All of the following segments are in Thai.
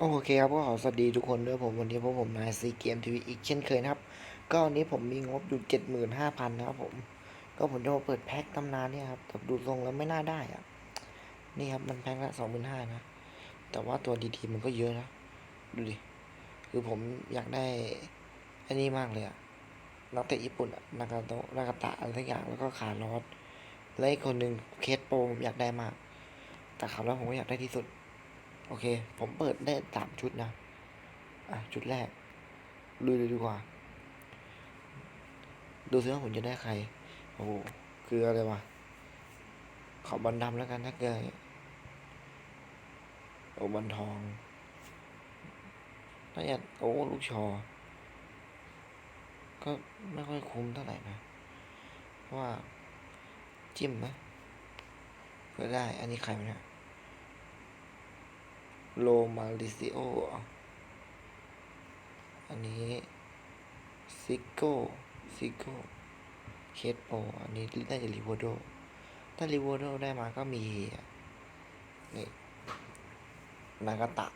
โอเคครับก็ขอสวัสดีทุกคนด้วยผมวันนี้พวกผมนายซีเกมทีวีอีกเช่นเคยนะครับ ก็วันนี้ผมมีงบอยู่เจ็ดหมื่นห้าพันนะครับผม ก็ผมจะมาเปิดแพ็คตำนานเนี่ยครับแต่ดูทรงแล้วไม่น่าได้อะนี่ครับมันแพ็คละสองหมื่นห้านะ แต่ว่าตัวดีๆมันก็เยอะนะ ดูดิ คือผมอยากได้อันนี้มากเลยอะนักเตะญี่ปุ่นนากาโตะนากาตะอะไรสักอย่างแล้วก็ขาลอสและอีกคนหนึ่งเคสโปรผมอยากได้มาก แต่คำแล้วผมก็อยากได้ที่สุด โอเค ผมเปิดได้สามชุดนะ อะ ชุดแรกลุยเลยดีกว่า ดูซิว่าผมจะได้ใคร โอ้โห คืออะไรวะ ขอบอลดำแล้วกันถ้าเกิดโอ้บอลทองน่าจะโอ้ลูกชอ ก็ไม่ค่อยคุ้มเท่าไหร่นะ เพราะว่า จิ้มนะเพื่อได้ อันนี้ใครเนี่ย โลมาลิซิโอ อันนี้ซิโก้ซิโก้เคสโปอันนี้น่าจะริโวโด ถ้าริโวโดได้มาก็มีนี่นากาตะ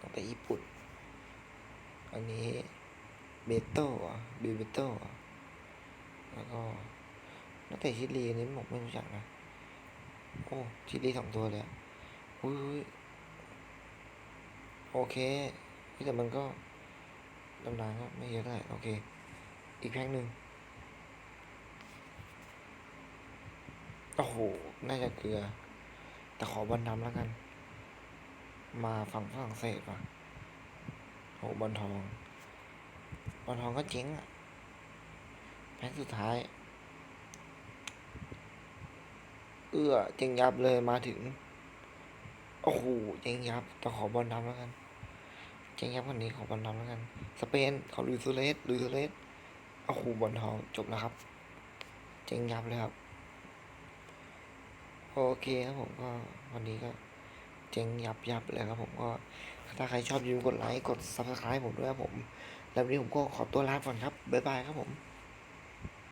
ตั้งแต่ญี่ปุ่น อันนี้เบโต้เบเบโต้แล้วก็นักเตะชิลีอันนี้ผมไม่รู้จักนะ โอ้ ชิลีสองตัวเลยอุ้ย โอเคแต่มันก็ตำนานก็ไม่เยอะเท่าไหร่โอเค อีกแพ็คหนึ่งโอ้โห น่าจะเกลือ แต่ขอบอลดำแล้วกัน มาฝั่งฝรั่งเศสว่ะโอ้บอลทอง บอลทองก็เจ๊งอะแพ็คสุดท้าย เอื้อเจ๊งยับเลยมาถึง โอ้โห เจ๊งยับแต่ขอบอลดำแล้วกัน เจ๊งยับวันนี้ของบอลทองแล้วกัน สเปนเขาลุยซูเลสลุยซูเลสเอ้โหบอลทองจบแล้วครับ เจ๊งยับเลยครับ โอเคครับผมก็วันนี้ก็เจ๊งยับยับเลยครับผมก็ถ้าใครชอบอย่าลืมกดไลค์กดซับสไคร b e ผมด้วยครับผม แล้ววันนี้ผมก็ขอตัวลาก่อนครับ บ๊ายบายครับผม